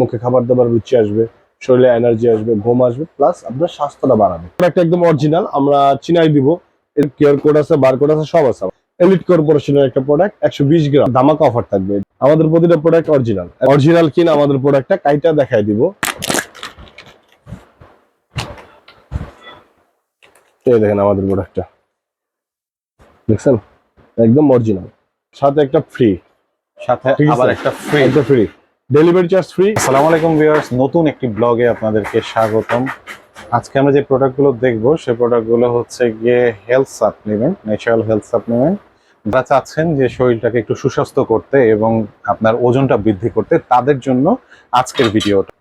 মুখে খাবার দাবার রুচি আসবে শরীরে এনার্জি আসবে ঘুম আসবে প্লাস আপনার স্বাস্থ্যটা বাড়াবে। প্রোডাক্ট একদম অরিজিনাল আমরা চিনাই দিব। এর কেয়ার কোড আছে বার কোড আছে সব আছে। এলিট কর্পোরেশনের একটা প্রোডাক্ট একশো বিশ গ্রাম। ধামাকা অফার থাকবে। আমাদের প্রতিটা প্রোডাক্ট অরিজিনাল অরিজিনাল কিনা আমাদের প্রোডাক্টটা কাইটা দেখাই দিব। এই দেখেন আমাদের প্রোডাক্টটা দেখছেন? একদম অরিজিনাল সাথে একটা ফ্রি সাথে আবার একটা ফ্রি একটা ফ্রি ডেলিভারি চার্জ ফ্রি আসসালামু আলাইকুম ভিউয়ার্স, নতুন একটি ব্লগে আপনাদেরকে স্বাগতম। আজকে আমরা যে প্রোডাক্টগুলো দেখব সেই প্রোডাক্টগুলো হচ্ছে গিয়ে health supplement natural health supplement যারা চাচ্ছেন যে শরীরটাকে একটু সুস্বাস্থ্য করতে এবং আপনার ওজনটা বৃদ্ধি করতে, তাদের জন্য আজকের ভিডিওটা।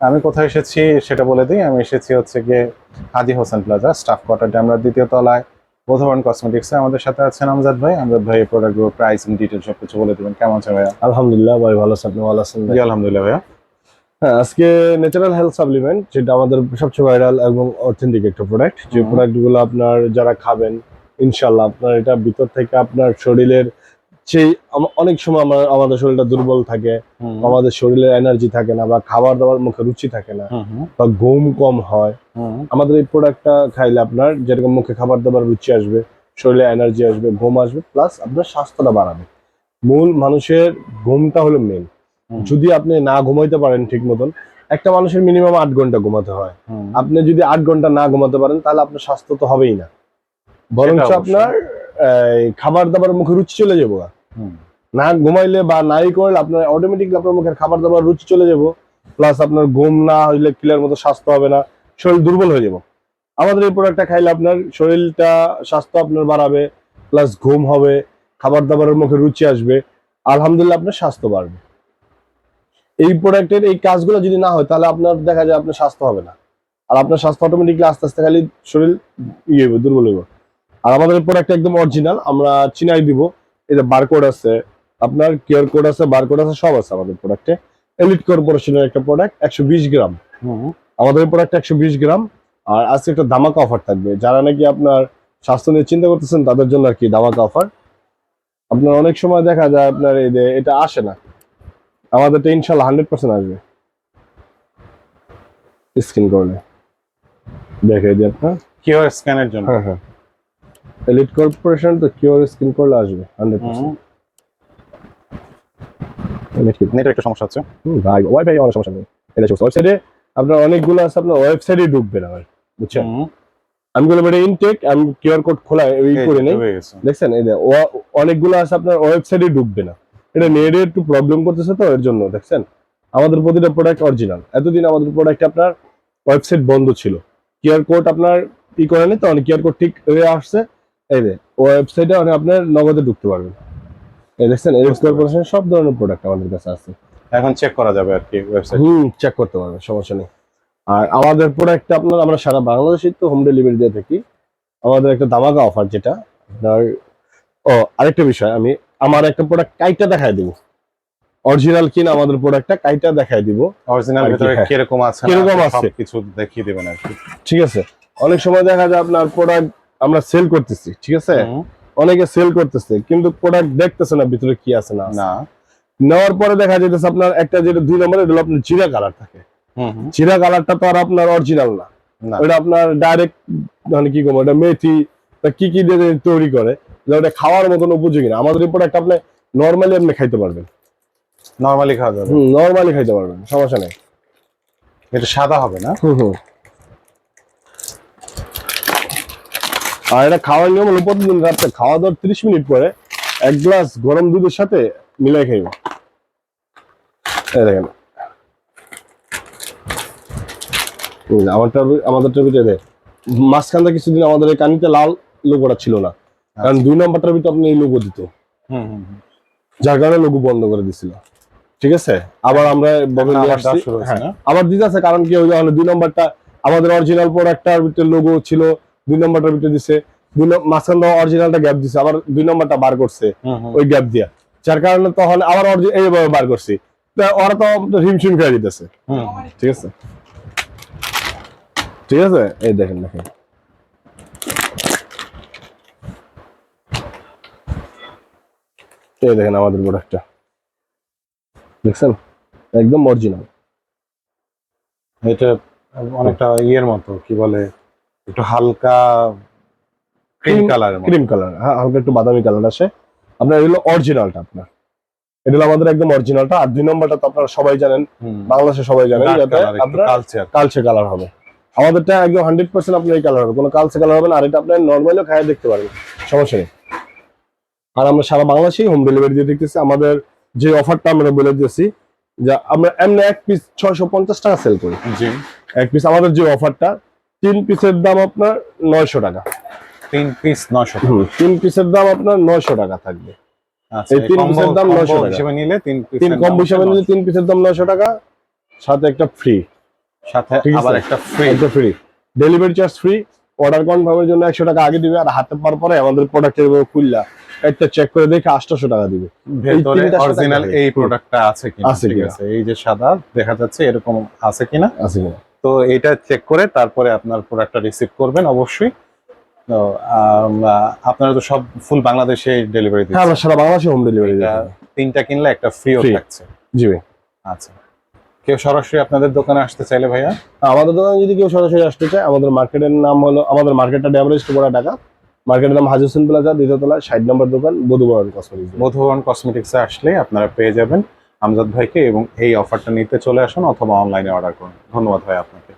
আমি কোথায় এসেছি সেটা বলে দিই। আমি এসেছি হচ্ছে গিয়ে Haji Hossain plaza, staff quarter আমরা দ্বিতীয় তলায়। বোধবান কসমেটিক্সে আমাদের সাথে আছেন আমজাদ ভাই। আমজাদ ভাই প্রোডাক্ট প্রোডাক্টগুলো প্রাইস ডিটেল সব কিছু বলে দেবেন। কেমন আছে ভাইয়া? আলহামদুলিল্লাহ ভাই ভালো আছেন আপনি ভালো আছেন আলহামদুলিল্লাহ ভাইয়া। হ্যাঁ আজকে ন্যাচারাল হেলথ সাপ্লিমেন্ট যেটা আমাদের সবচেয়ে ভাইরাল এবং অথেন্টিক একটা প্রোডাক্ট যে প্রোডাক্টগুলো আপনার যারা খাবেন ইনশাল্লাহ আপনার এটা ভিতর থেকে আপনার শরীরের সেই অনেক সময় আমার আমাদের শরীরটা দুর্বল থাকে আমাদের শরীরে এনার্জি থাকে না বা খাবার দাবার মুখে রুচি থাকে না বা ঘুম কম হয়। আমাদের এই প্রোডাক্টটা খাইলে আপনার যেরকম মুখে খাবার দাবার রুচি আসবে শরীরে এনার্জি আসবে ঘুম আসবে প্লাস আপনার স্বাস্থ্যটা বাড়াবে। মূল মানুষের ঘুমটা হলো মেন যদি আপনি না ঘুমাইতে পারেন ঠিক মতন একটা মানুষের মিনিমাম আট ঘণ্টা ঘুমাতে হয়। আপনি যদি আট ঘণ্টা না ঘুমাতে পারেন তাহলে আপনার স্বাস্থ্য তো হবেই না। বরঞ্চ আপনার খাবার দাবার মুখে রুচি চলে যাব। না ঘুমাইলে বা নাই করলে আপনার অটোমেটিকলি আপনার মুখের খাবার দাবার রুচি চলে যাব। প্লাস আপনার ঘুম না হইলে ক্লিয়ার মতো স্বাস্থ্য হবে না, শরীর দুর্বল হয়ে যাব। আমাদের এই প্রোডাক্টটা খাইলে আপনার শরীরটা স্বাস্থ্য আপনার বাড়াবে প্লাস ঘুম হবে, খাবার দাবারের মুখে রুচি আসবে, আলহামদুলিল্লাহ আপনার স্বাস্থ্য বাড়বে। এই প্রোডাক্টের এই কাজগুলো যদি না হয়, তাহলে আপনার দেখা যায় আপনার স্বাস্থ্য হবে না। আর আপনার স্বাস্থ্য অটোমেটিকলি আস্তে আস্তে খালি শরীর ইয়ে হইব, দুর্বল হইব। আর আমাদের প্রোডাক্ট একদম অরিজিনাল আমরা চিনাই দিব। এই যে বারকোড আছে আপনার কেয়ার কোড আছে বারকোড আছে সব আছে আমাদের প্রোডাক্টে এলিট কর্পোরেশনের একটা প্রোডাক্ট একশো বিশ গ্রাম। আমাদের প্রোডাক্ট একশো বিশ গ্রাম আর আজকে একটা ধামাকা অফার থাকবে। যারা নাকি আপনার স্বাস্থ্য নিয়ে চিন্তা করতেছেন তাদের জন্য আর কি ধামাকা অফার আপনার অনেক সময় দেখা যায় আপনার এই যে এটা আসে না। আমাদেরটা ইনশাল্লাহ হান্ড্রেড পার্সেন্ট আসবে। স্ক্রিন করলে। দেখে দিই আপনার। কিউআর স্ক্যানের জন্য। হ্যাঁ হ্যাঁ। এলিট কর্পোরেশন তো কিওর স্ক্রিন করলে আসবে হান্ড্রেড হুম। পার্সেন্ট নেটের একটা সমস্যা আছে ভাই ওয়াইফাই অনেক সমস্যা নেই। এটা ওয়েবসাইটে আপনার অনেকগুলো আছে আপনার ওয়েবসাইটে ঢুকবে না ভাই বুঝছেন। আমি বললাম এটা ইনটেক আমি কিউআর কোড খোলা এই করে নেই। দেখছেন? এই অনেকগুলো আছে আপনার ওয়েবসাইটে ঢুকবে না। এটা নেটে একটু প্রবলেম করতেছে তো এর জন্য দেখছেন? আমাদের প্রতিটা প্রোডাক্ট অরিজিনাল এতদিন আমাদের প্রোডাক্ট আপনার ওয়েবসাইট বন্ধ ছিল। কিউআর কোড আপনার ই করে নেই তো অনেক কিউআর কোড ঠিক হয়ে আসছে। এই যে ওয়েবসাইটে অনেক আপনার নগদে ঢুকতে পারবেন। এই দেখছেন বুঝতে কর্পোরেশন সব ধরনের প্রোডাক্ট আমাদের কাছে আছে। এখন চেক করা যাবে আর কি ওয়েবসাইট হুম চেক করতে পারবেন সমস্যা নেই। আর আমাদের প্রোডাক্টটা আপনার আমরা সারা বাংলাদেশে তো হোম ডেলিভারি দিয়ে থাকি। আমাদের একটা দামাকা অফার যেটা আপনার ও আরেকটা বিষয় আমি আমার একটা প্রোডাক্ট কাইটা দেখায় দিব। অরিজিনাল কিনা আমাদের প্রোডাক্টটা কাইটা দেখায় দিব। অরিজিনাল ভিতরে হ্যাঁ। কীরকম আছে কীরকম আছে? কিছু দেখিয়ে দিবেন আর কি। ঠিক আছে। অনেক সময় দেখা যায় আপনার প্রোডাক্ট আমরা সেল করতেছি ঠিক আছে? অনেকে সেল করতেছে কিন্তু প্রোডাক্ট দেখতেছে না ভিতরে কি আছে না নেওয়ার পরে দেখা যেতেছে আপনার একটা যেটা দুই নম্বরে এটা আপনার জিরা কালার থাকে। জিরা কালারটা তো আর আপনার অরিজিনাল না। ওটা আপনার ডাইরেক্ট মানে কি করব মেথি কি কি দিয়ে তৈরি করে ওটা খাওয়ার মতন উপযোগী না। আমাদের প্রোডাক্ট আপনি নর্মালি আপনি খাইতে পারবেন। নরমালি খাওয়া যাবে। নর্মালি খাইতে পারবেন সমস্যা নেই। এটা সাদা হবে না? হুম হুম। আর এটা খাওয়ার নিয়ম হলো প্রতিদিন রাত্রে খাওয়া দাওয়ার ত্রিশ মিনিট পরে এক গ্লাস গরম দুধের সাথে মিলাই খাইব। দেখেন। আমারটা আমাদেরটার ভিতরে দেখ মাঝখানটা কিছুদিন আমাদের কানিতে লাল লোগোটা ছিল না। কারণ দুই নম্বরটার ভিতরে আপনি এই লোগো দিত। হুম হুম হুম। যার কারণে লোগো বন্ধ করে দিছিল। ঠিক আছে? আবার আমরা আবার হ্যাঁ? আবার দিতে আছে কারণ কি ওই দুই নম্বরটা আমাদের অরিজিনাল প্রোডাক্টটার ভিতরে লোগো ছিল দুই নম্বরটার ভিতরে দিছে দুই মাঝখান দিয়ে অরিজিনালটা গ্যাপ দিছে আবার দুই নম্বরটা বার করছে। ওই গ্যাপ দিয়া। যার কারণে তখন আবার এইভাবে বার করছি। তা ওরা তো হিমশিম খেয়ে দিতেছে। ঠিক আছে? ঠিক আছে? এই দেখেন দেখেন। এই দেখেন আমাদের প্রোডাক্টটা দেখছেন? একদম অরিজিনাল এটা অনেকটা ইয়ের মতো কি বলে? একটু হালকা ক্রিম মতো। ক্রিম কালার হ্যাঁ হালকা একটু বাদামি কালার আসে। আপনার এগুলো অরিজিনালটা আপনার। এটা আমাদের একদম অরিজিনালটা আর দুই নম্বরটা তো আপনারা সবাই জানেন বাংলাদেশে সবাই জানেন কালচে কালার হবে। আমাদেরটা একদম হান্ড্রেড পার্সেন্ট আপনার এই কালার হবে। কোনো কালচে কালার হবে না। আর এটা আপনার নর্মালিও খায় দেখতে পারেন। সমস্যা নেই। আর আমরা সারা বাংলাদেশেই হোম ডেলিভারি দিয়ে দেখতেছি। আমাদের যে অফারটা আমরা বলে দিয়েছি যে আমরা এমনি এক পিস ছয়শো পঞ্চাশ টাকা সেল করি। জি। এক পিস আমাদের যে অফারটা তিন পিসের দাম আপনার নয়শো টাকা। তিন পিস নয়শো তিন পিসের দাম আপনার নয়শো টাকা থাকবে। আচ্ছা এই তিন এর দাম combo 900 টাকা। হিসেবে নিলে তিন হিসাবে নিলে পিসের দাম নয়শো টাকা সাথে একটা ফ্রি সাথে আবার একটা ফ্রি একটা free delivery charge free order কনফার্মের জন্য একশো টাকা আগে দিবে আর হাতে পাওয়ার পরে আমাদের প্রোডাক্টের খুললা। একটা চেক করে দেখে আটশোশো টাকা দিবে। ভেতরে অরিজিনাল এই প্রোডাক্টটা আছে কিনা আছে কিনা। এই যে সাদা দেখা যাচ্ছে এরকম আছে কিনা? আছে কিনা। তো এটা চেক করে তারপরে আপনার প্রোডাক্টটা রিসিভ করবেন অবশ্যই। তো আপনারা তো সব ফুল বাংলাদেশে ডেলিভারি দিচ্ছেন। হ্যাঁ সারা বাংলাদেশে হোম ডেলিভারি তিনটা কিনলে একটা ফ্রিও। থাকছে। জি ভাই। আচ্ছা। কেউ সরাসরি আপনাদের দোকানে আসতে চাইলে ভাইয়া? আমাদের দোকানে যদি কেউ সরাসরি আসতে চায় আমাদের মার্কেটের নাম হলো আমাদের মার্কেটটা ড্যামরেজ করা টাকা মার্কেটের নাম হাজি হোসেন প্লাজা দ্বিতীয়তলা ষাট নম্বর দোকান বধুবরণ কসমেটিক্স মধুবন কসমেটিক্সে আসলে আপনারা পেয়ে যাবেন। আমজাদ ভাইকে এবং এই অফারটা নিতে চলে আসুন অথবা অনলাইনে অর্ডার করুন। ধন্যবাদ ভাই আপনাকে।